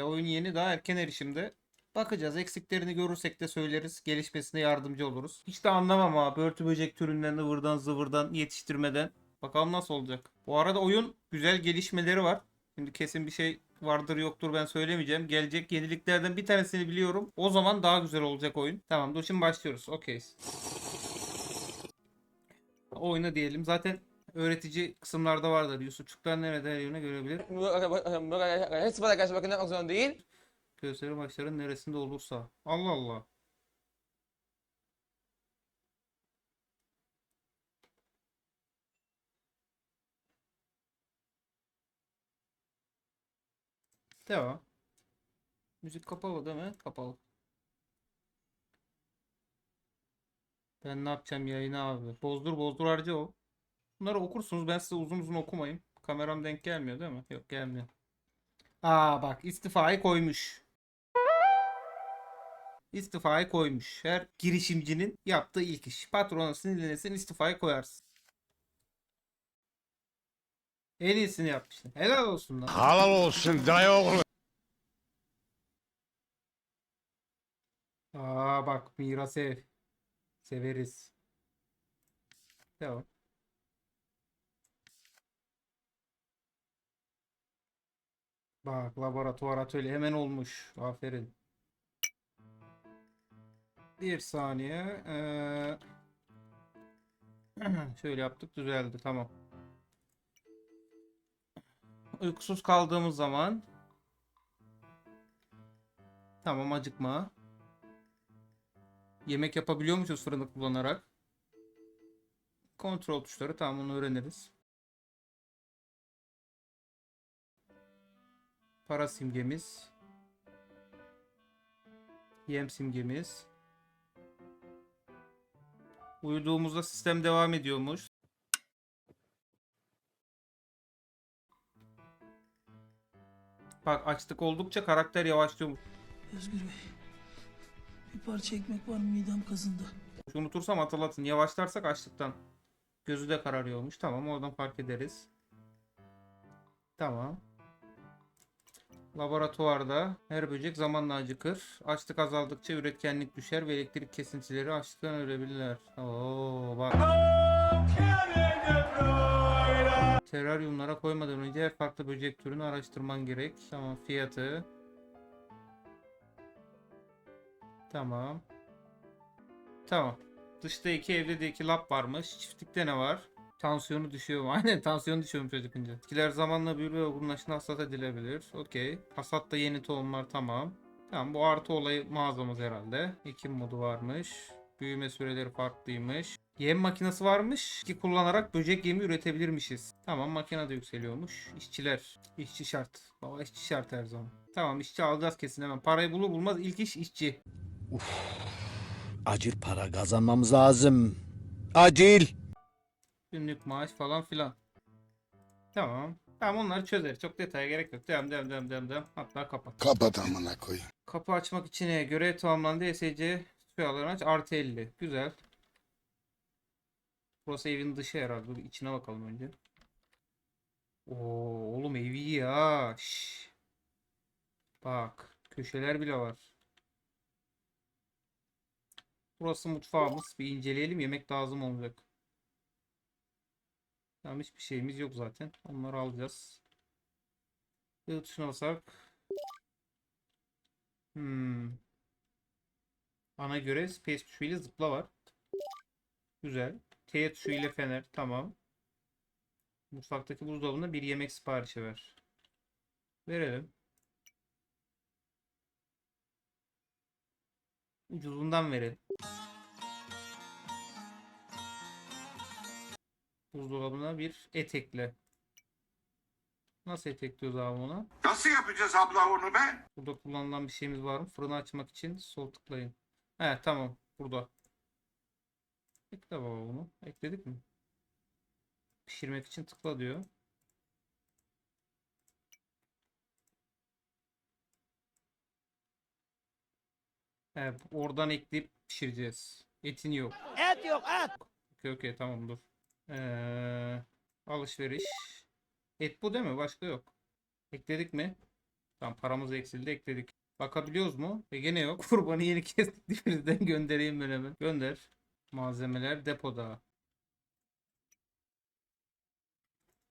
Hala oyun yeni daha erken erişimde. Bakacağız. Eksiklerini görürsek de söyleriz. Gelişmesine yardımcı oluruz. Hiç de anlamam ha. Börtü böcek türünden ıvırdan zıvırdan yetiştirmeden. Bakalım nasıl olacak. Bu arada oyun güzel gelişmeleri var. Şimdi kesin bir şey vardır yoktur ben söylemeyeceğim. Gelecek yeniliklerden bir tanesini biliyorum. O zaman daha güzel olacak oyun. Tamam dur şimdi başlıyoruz. Okeyiz. Oyna diyelim. Zaten öğretici kısımlarda vardır. Yusufçuklar nerede yöne görebilir. Hepsi bana karşı bakın yapmak zorunda değil. Gösteri başların neresinde olursa. Allah Allah. Devam. Müzik kapalı değil mi? Kapalı. Ben ne yapacağım yayını abi? Bozdur bozdur harca o. Bunları okursunuz. Ben size uzun uzun okumayayım. Kameram denk gelmiyor değil mi? Yok gelmiyor. Aa bak istifayı koymuş. İstifayı koymuş. Her girişimcinin yaptığı ilk iş. Patrona sinirlenirsin istifayı koyarsın. En iyisini yapmışsın. Helal olsun lan. Halal olsun dayı oğlu. Aa bak miras ev. Severiz. Devam. Bak laboratuvar atölye hemen olmuş. Aferin. Bir saniye. Ee, Şöyle yaptık düzeldi tamam. Uykusuz kaldığımız zaman Tamam acıkma. Yemek yapabiliyormuşuz fırını kullanarak. Kontrol tuşları tamam onu öğreniriz. Para simgemiz. Yem simgemiz. Uyuduğumuzda sistem devam ediyormuş. Bak açlık oldukça karakter yavaşlıyormuş. Özgür Bey. Bir parça ekmek var? Midem kazındı. Unutursam hatırlatın. Yavaşlarsak açlıktan. Gözü de kararıyormuş. Tamam oradan fark ederiz. Tamam. Laboratuvarda her böcek zamanla acıkır. Açlık azaldıkça üretkenlik düşer ve elektrik kesintileri açlıktan ölebilirler. Oo bak. Teraryumlara koymadan önce her farklı böcek türünü araştırman gerek. Tamam fiyatı. Tamam. Tamam. Dışta iki evde de iki lap varmış. Çiftlikte ne var? Tansiyonu düşüyor mu? Aynen tansiyonu düşüyormuş çocukunca. Bitkiler zamanla büyür ve olgunlaşına hasat edilebilir. Okey. Hasatta yeni tohumlar tamam. Tamam bu artı olayı mağazamız herhalde. Ekim modu varmış. Büyüme süreleri farklıymış. Yem makinesi varmış ki kullanarak böcek yemi üretebilirmişiz. Tamam makine de yükseliyormuş. İşçiler. İşçi şart. Baba işçi şart her zaman. Tamam işçi alacağız kesin hemen. Parayı bulur bulmaz ilk iş işçi. Acil para kazanmamız lazım. Acil. Günlük maaş falan filan. Tamam. Tamam onları çözeriz. Çok detaya gerek yok. Devam devam devam devam devam. Hatta kapat. Kapat amına koyayım. Kapı açmak için görev tamamlandı. ESC suyalarını aç. Artı 50. Güzel. Burası evin dışı herhalde. Bir içine bakalım önce. Oo, oğlum evi iyi ya. Şş. Bak. Köşeler bile var. Burası mutfağımız. Bir inceleyelim. Yemek lazım olacak. Tamam hiçbir şeyimiz yok zaten. Onları alacağız. Yıl tuşuna basak. Hmm. Ana göre space tuşuyla zıpla var. Güzel. T tuşuyla fener. Tamam. Mutfaktaki buzdolabına bir yemek siparişi ver. Verelim. Ucuzundan verelim. Buzdolabına bir et ekle. Nasıl et ekliyoruz abi ona? Nasıl yapacağız abla onu be? Burada kullanılan bir şeyimiz var mı? Fırını açmak için sol tıklayın. He tamam. Burada. Ekle baba bunu. Ekledik mi? Pişirmek için tıkla diyor. He, oradan ekleyip pişireceğiz. Etin yok. Et yok et. Okey okey tamam dur. Ee, alışveriş. Et bu değil mi? Başka yok. Ekledik mi? Tamam paramız eksildi ekledik. Bakabiliyoruz mu? E gene yok. Kurbanı yeni kestik. Birden göndereyim ben hemen. Gönder. Malzemeler depoda.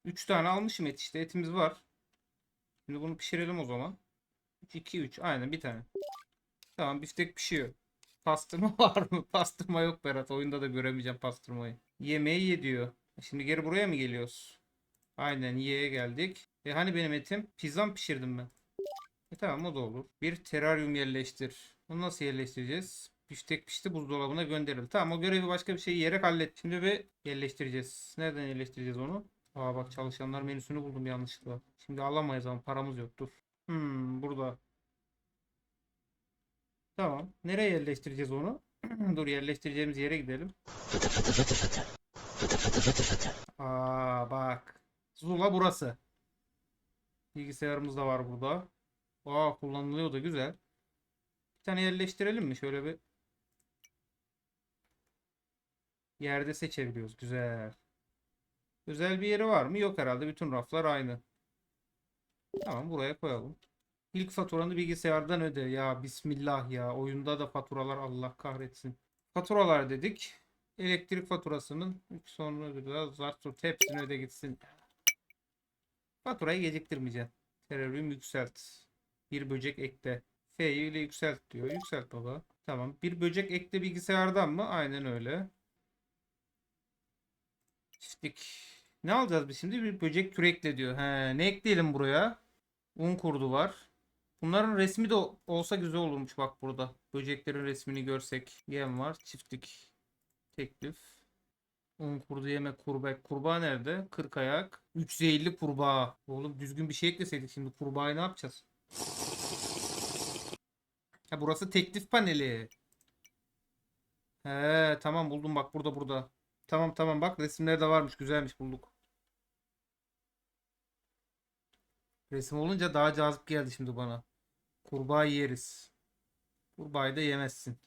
3 tane almışım et işte. Etimiz var. Şimdi bunu pişirelim o zaman. 3, 2, 3. Aynen bir tane. Tamam biftek pişiyor. Pastırma var mı? Pastırma yok Berat. Oyunda da göremeyeceğim pastırmayı. Yemeği ye diyor. Şimdi geri buraya mı geliyoruz? Aynen ye'ye geldik. E hani benim etim? Pizzam pişirdim ben. E tamam o da olur. Bir teraryum yerleştir. Bunu nasıl yerleştireceğiz? Biftek pişti buzdolabına gönderildi. Tamam o görevi başka bir şey yiyerek hallet. Şimdi bir yerleştireceğiz. Nereden yerleştireceğiz onu? Aa bak çalışanlar menüsünü buldum yanlışlıkla. Şimdi alamayız ama paramız yok. Dur. Hmm burada. Tamam. Nereye yerleştireceğiz onu? Dur yerleştireceğimiz yere gidelim. Aa bak. Zula burası. Bilgisayarımız da var burada. Aa kullanılıyor da güzel. Bir tane yerleştirelim mi? Şöyle bir yerde seçebiliyoruz. Güzel. Özel bir yeri var mı? Yok herhalde. Bütün raflar aynı. Tamam buraya koyalım. İlk faturanı bilgisayardan öde. Ya bismillah ya. Oyunda da faturalar Allah kahretsin. Faturalar dedik. Elektrik faturasının sonra biraz zart tut hepsini öde gitsin. Faturayı geciktirmeyeceksin. Terörüm yükselt. Bir böcek ekle. F ile yükselt diyor. Yükselt baba. Tamam. Bir böcek ekle bilgisayardan mı? Aynen öyle. Çiftlik. Ne alacağız biz şimdi? Bir böcek türü ekle diyor. He, ne ekleyelim buraya? Un kurdu var. Bunların resmi de olsa güzel olurmuş bak burada. Böceklerin resmini görsek. Yem var. Çiftlik. Teklif. Un kurdu yeme kurbağa. Kurbağa nerede? Kırk ayak. 350 kurbağa. Oğlum düzgün bir şey ekleseydik şimdi kurbağayı ne yapacağız? Ha burası teklif paneli. He tamam buldum bak burada burada. Tamam tamam bak resimler de varmış güzelmiş bulduk. Resim olunca daha cazip geldi şimdi bana. Kurbağa yeriz. Kurbağayı da yemezsin.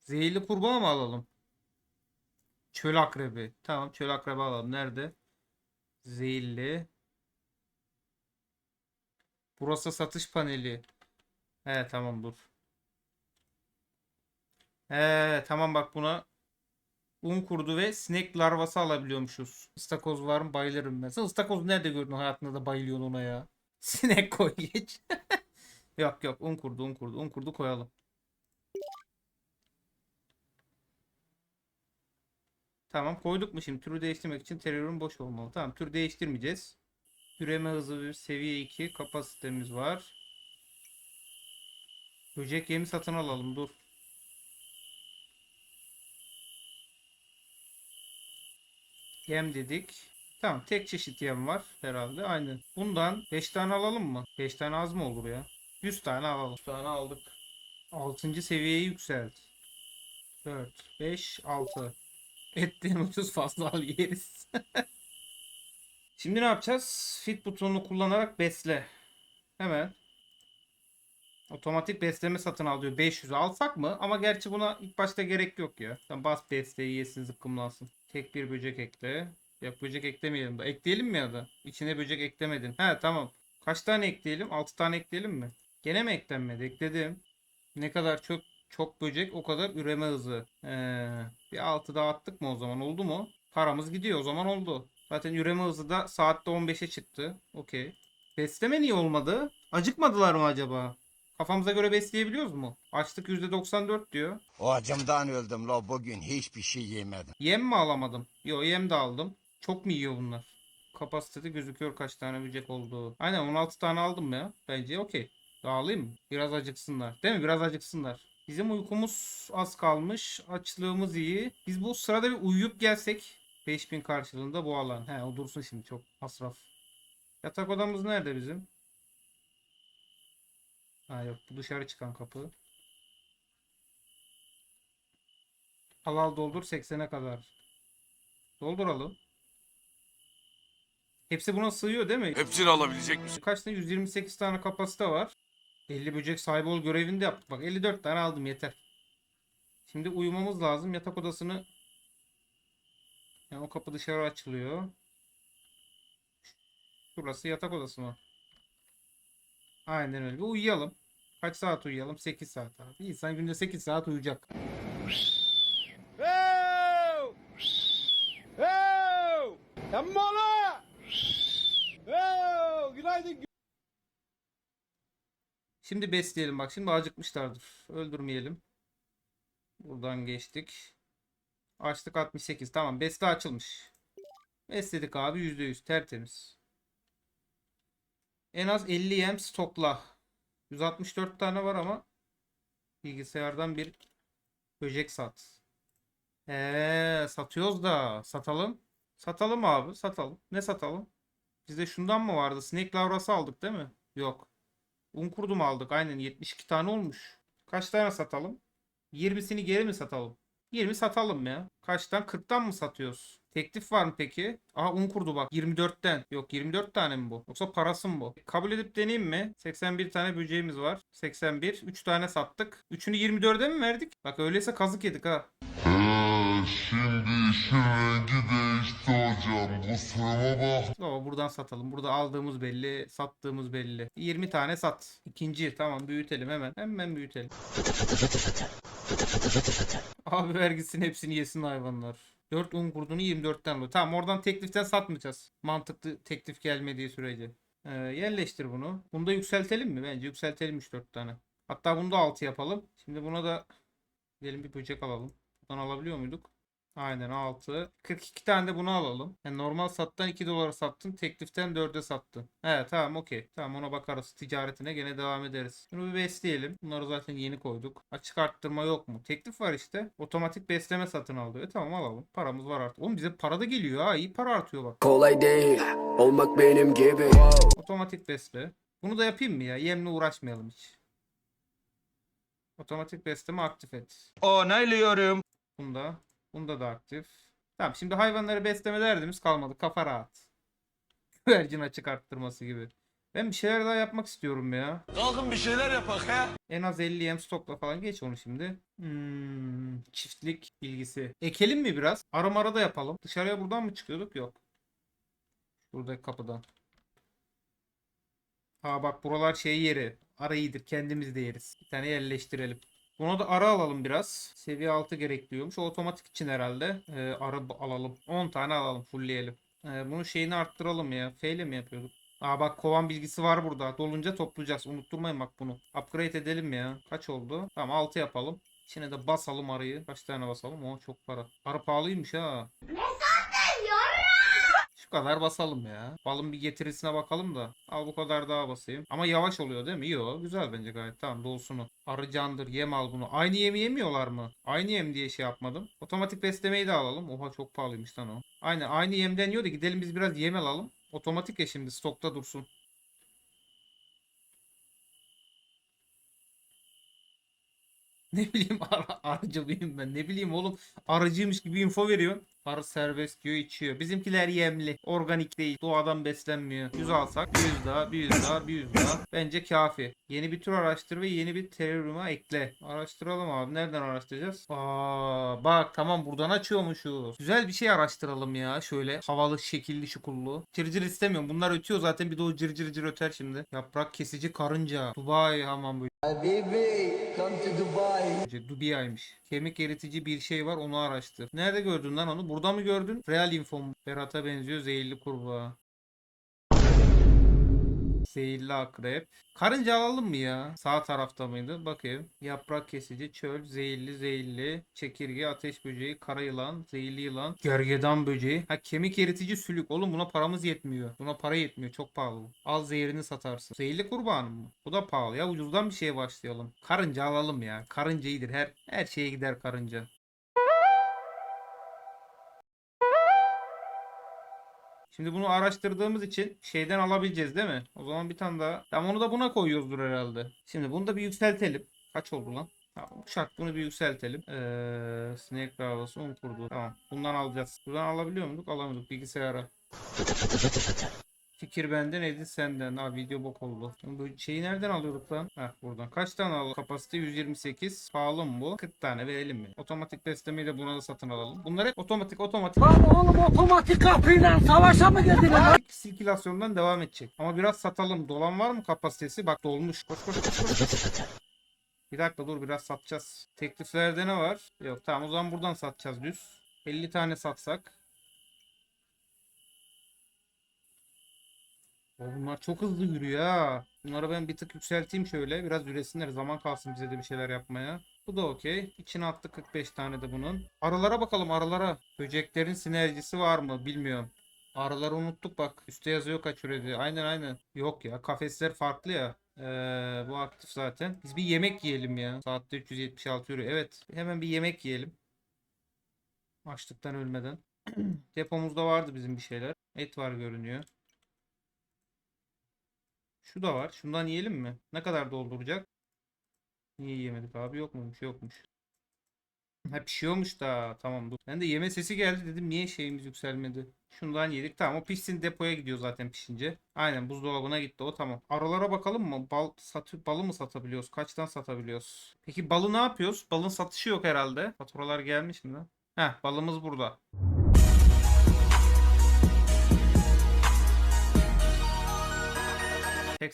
Zehirli kurbağa mı alalım? Çöl akrebi. Tamam çöl akrebi alalım. Nerede? Zehirli. Burası satış paneli. He tamam dur. He tamam bak buna un kurdu ve sinek larvası alabiliyormuşuz. İstakoz var mı? Bayılırım ben. Sen ıstakoz nerede gördün hayatında da bayılıyorsun ona ya? Sinek koy geç. yok yok un kurdu un kurdu un kurdu koyalım. Tamam koyduk mu şimdi türü değiştirmek için terörün boş olmalı. Tamam tür değiştirmeyeceğiz. Üreme hızı bir seviye 2 kapasitemiz var. Böcek yemi satın alalım dur. Yem dedik. Tamam tek çeşit yem var herhalde aynı. Bundan 5 tane alalım mı? 5 tane az mı olur ya? 100 tane alalım. 100 tane aldık. 6. seviyeye yükselt. 4, 5, 6. Etten ucuz fazla al yeriz. Şimdi ne yapacağız? Fit butonunu kullanarak besle. Hemen. Otomatik besleme satın al diyor. 500 alsak mı? Ama gerçi buna ilk başta gerek yok ya. Sen bas besleyi yesin zıkkımlansın. Tek bir böcek ekle. Yok böcek eklemeyelim. Ekleyelim mi ya da? İçine böcek eklemedin. He tamam. Kaç tane ekleyelim? 6 tane ekleyelim mi? Gene mi eklenmedi? Ekledim. Ne kadar çok çok böcek o kadar üreme hızı. Ee, bir 6 daha attık mı o zaman oldu mu? Paramız gidiyor o zaman oldu. Zaten üreme hızı da saatte 15'e çıktı. Okey. Besleme niye olmadı? Acıkmadılar mı acaba? Kafamıza göre besleyebiliyoruz mu? Açlık %94 diyor. O acımdan öldüm la bugün hiçbir şey yemedim. Yem mi alamadım? Yo yem de aldım. Çok mu yiyor bunlar? Kapasitede gözüküyor kaç tane böcek olduğu. Aynen 16 tane aldım ya. Bence okey. Dağılayım mı? Biraz acıksınlar. Değil mi? Biraz acıksınlar. Bizim uykumuz az kalmış. Açlığımız iyi. Biz bu sırada bir uyuyup gelsek 5000 karşılığında bu alan. He o dursun şimdi çok masraf. Yatak odamız nerede bizim? Ha yok bu dışarı çıkan kapı. Al al doldur 80'e kadar. Dolduralım. Hepsi buna sığıyor değil mi? Hepsini alabilecek misin? Kaç tane? 128 tane kapasite var. 50 böcek sahibi ol görevini de yaptık. Bak 54 tane aldım yeter. Şimdi uyumamız lazım. Yatak odasını yani o kapı dışarı açılıyor. Burası yatak odası mı? Aynen öyle. Bir uyuyalım. Kaç saat uyuyalım? 8 saat abi. İnsan günde 8 saat uyuyacak. Şimdi besleyelim bak. Şimdi acıkmışlardır. Öldürmeyelim. Buradan geçtik. Açtık 68. Tamam. Beste açılmış. Besledik abi %100. Tertemiz. En az 50 yem stokla. 164 tane var ama bilgisayardan bir böcek sat. Eee satıyoruz da satalım. Satalım abi satalım. Ne satalım? Bizde şundan mı vardı? Snake lavrası aldık değil mi? Yok. Un kurdu mu aldık? Aynen 72 tane olmuş. Kaç tane satalım? 20'sini geri mi satalım? 20 satalım ya. Kaçtan? 40'tan mı satıyoruz? Teklif var mı peki? Aha un kurdu bak. 24'ten. Yok 24 tane mi bu? Yoksa parası mı bu? Kabul edip deneyeyim mi? 81 tane böceğimiz var. 81. 3 tane sattık. 3'ünü 24'e mi verdik? Bak öyleyse kazık yedik ha. Şimdi işin rengi değişti hocam. Kusuruma bak. Baba buradan satalım. Burada aldığımız belli, sattığımız belli. 20 tane sat. İkinci tamam büyütelim hemen. Hemen büyütelim. Abi vergisinin hepsini yesin hayvanlar. 4 un kurdunu 24'ten alıyor. Tamam oradan tekliften satmayacağız. Mantıklı teklif gelmediği sürece. Ee, yerleştir bunu. Bunu da yükseltelim mi? Bence yükseltelim 3-4 tane. Hatta bunu da 6 yapalım. Şimdi buna da gidelim bir böcek alalım. Buradan alabiliyor muyduk? Aynen 6. 42 tane de bunu alalım. Yani normal sattan 2 dolara sattın. Tekliften 4'e sattın. He tamam okey. Tamam ona bakarız. Ticaretine gene devam ederiz. Şunu bir besleyelim. Bunları zaten yeni koyduk. Açık arttırma yok mu? Teklif var işte. Otomatik besleme satın aldı. E tamam alalım. Paramız var artık. Oğlum bize para da geliyor ha. İyi para artıyor bak. Kolay değil olmak benim gibi Otomatik besle. Bunu da yapayım mı ya? Yemle uğraşmayalım hiç. Otomatik besleme aktif et. Onaylıyorum. Bunda. Bunda da aktif. Tamam şimdi hayvanları besleme derdimiz kalmadı. Kafa rahat. Güvercin açık arttırması gibi. Ben bir şeyler daha yapmak istiyorum ya. Kalkın bir şeyler yapak ha. En az 50 yem stokla falan geç onu şimdi. Hmm, çiftlik bilgisi. Ekelim mi biraz? Ara ara da yapalım. Dışarıya buradan mı çıkıyorduk? Yok. Buradaki kapıdan. Aa bak buralar şey yeri. Ara iyidir. Kendimiz de yeriz. Bir tane yerleştirelim. Buna da ara alalım biraz. Seviye 6 gerektiriyormuş. O otomatik için herhalde. Ee, ara alalım. 10 tane alalım. Fullleyelim. Ee, bunun şeyini arttıralım ya. F mi yapıyorduk? Aa bak kovan bilgisi var burada. Dolunca toplayacağız. Unutturmayın bak bunu. Upgrade edelim ya. Kaç oldu? Tamam 6 yapalım. İçine de basalım arıyı. Kaç tane basalım? O çok para. Arı pahalıymış ha. Şu kadar basalım ya. Balın bir getirisine bakalım da. Al bu kadar daha basayım. Ama yavaş oluyor değil mi? Yok. Güzel bence gayet. Tamam dolsunu. Arı candır. Yem al bunu. Aynı yemi yemiyorlar mı? Aynı yem diye şey yapmadım. Otomatik beslemeyi de alalım. Oha çok pahalıymış lan o. Aynen aynı yemden yiyor da gidelim biz biraz yem alalım. Otomatik ya şimdi stokta dursun. Ne bileyim ar arıcı mıyım ben? Ne bileyim oğlum arıcıymış gibi info veriyor. Arı serbest diyor içiyor. Bizimkiler yemli. Organik değil. Doğadan beslenmiyor. 100 alsak 100 daha, 100 daha, 100 daha. Bence kafi. Yeni bir tür araştır ve yeni bir terörüme ekle. Araştıralım abi. Nereden araştıracağız? Aa, bak tamam buradan açıyormuşuz. Güzel bir şey araştıralım ya. Şöyle havalı, şekilli, şukullu. Cırcır istemiyorum. Bunlar ötüyor zaten. Bir de o cırcır cır öter şimdi. Yaprak kesici karınca. Dubai hamam böyle. Bence Dubai'ymiş. Kemik eritici bir şey var onu araştır. Nerede gördün lan onu? Burada mı gördün? Real info mu? Berat'a benziyor zehirli kurbağa. Zehirli akrep. Karınca alalım mı ya? Sağ tarafta mıydı? Bakayım. Yaprak kesici, çöl, zehirli, zehirli, çekirge, ateş böceği, kara yılan, zehirli yılan, gergedan böceği. Ha kemik eritici sülük. Oğlum buna paramız yetmiyor. Buna para yetmiyor. Çok pahalı bu. Al zehirini satarsın. Zehirli kurbanı mı? Bu da pahalı ya. Ucuzdan bir şeye başlayalım. Karınca alalım ya. Karınca iyidir. Her, her şeye gider karınca. Şimdi bunu araştırdığımız için şeyden alabileceğiz değil mi? O zaman bir tane daha. Tamam onu da buna koyuyoruzdur herhalde. Şimdi bunu da bir yükseltelim. Kaç oldu lan? Tamam şart bunu bir yükseltelim. Ee, snake davası un kurdu. Tamam bundan alacağız. Buradan alabiliyor muyduk? Alamıyorduk bilgisayara. Fikir benden, edit senden. Abi video bok oldu. Bu şeyi nereden alıyorduk lan? Heh buradan. Kaç tane alalım? Kapasite 128. Pahalı mı bu? 40 tane verelim mi? Otomatik beslemeyi de buna da satın alalım. Bunlar hep otomatik otomatik. Oğlum otomatik kapıyla savaşa mı girdin lan? Sirkülasyondan devam edecek. Ama biraz satalım. Dolan var mı kapasitesi? Bak dolmuş. Koş koş koş koş. Bir dakika dur biraz satacağız. Tekliflerde ne var? Yok tamam o zaman buradan satacağız düz. 50 tane satsak. O bunlar çok hızlı yürüyor ha. Bunları ben bir tık yükselteyim şöyle. Biraz üresinler. Zaman kalsın bize de bir şeyler yapmaya. Bu da okey. İçine attık 45 tane de bunun. Arılara bakalım arılara. Böceklerin sinerjisi var mı bilmiyorum. Arıları unuttuk bak. Üste yazıyor kaç üredi. Aynen aynen. Yok ya kafesler farklı ya. Ee, bu aktif zaten. Biz bir yemek yiyelim ya. Saatte 376 euro. Evet. Hemen bir yemek yiyelim. Açlıktan ölmeden. Depomuzda vardı bizim bir şeyler. Et var görünüyor. Şu da var. Şundan yiyelim mi? Ne kadar dolduracak? Niye yiyemedik abi? Yok muymuş? Yokmuş. Ha pişiyormuş da. Tamam dur. Ben de yeme sesi geldi dedim. Niye şeyimiz yükselmedi? Şundan yedik. Tamam o pişsin depoya gidiyor zaten pişince. Aynen buzdolabına gitti o tamam. Aralara bakalım mı? Bal satı balı mı satabiliyoruz? Kaçtan satabiliyoruz? Peki balı ne yapıyoruz? Balın satışı yok herhalde. Faturalar gelmiş mi lan? Heh balımız burada.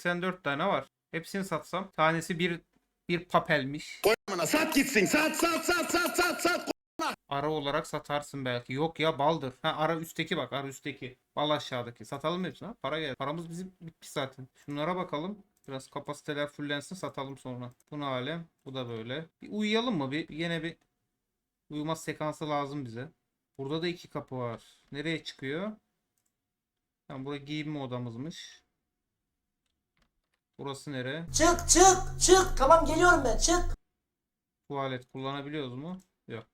...84 tane var. Hepsini satsam... ...tanesi bir... ...bir papelmiş. Sat gitsin sat sat sat sat sat sat. Ara olarak satarsın belki. Yok ya baldır. Ha ara üstteki bak ara üstteki. Bal aşağıdaki. Satalım hepsini ha. Para geldi. Paramız bizim bitmiş zaten. Şunlara bakalım. Biraz kapasiteler fullensin satalım sonra. Bu ne alem? Bu da böyle. Bir uyuyalım mı? Bir yine bir uyuma sekansı lazım bize. Burada da iki kapı var. Nereye çıkıyor? Tamam burası giyinme odamızmış. Burası nere? Çık çık çık. Tamam geliyorum ben çık. Tuvalet kullanabiliyoruz mu? Yok.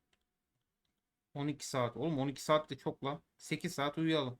12 saat. Oğlum 12 saat de çok lan. 8 saat uyuyalım.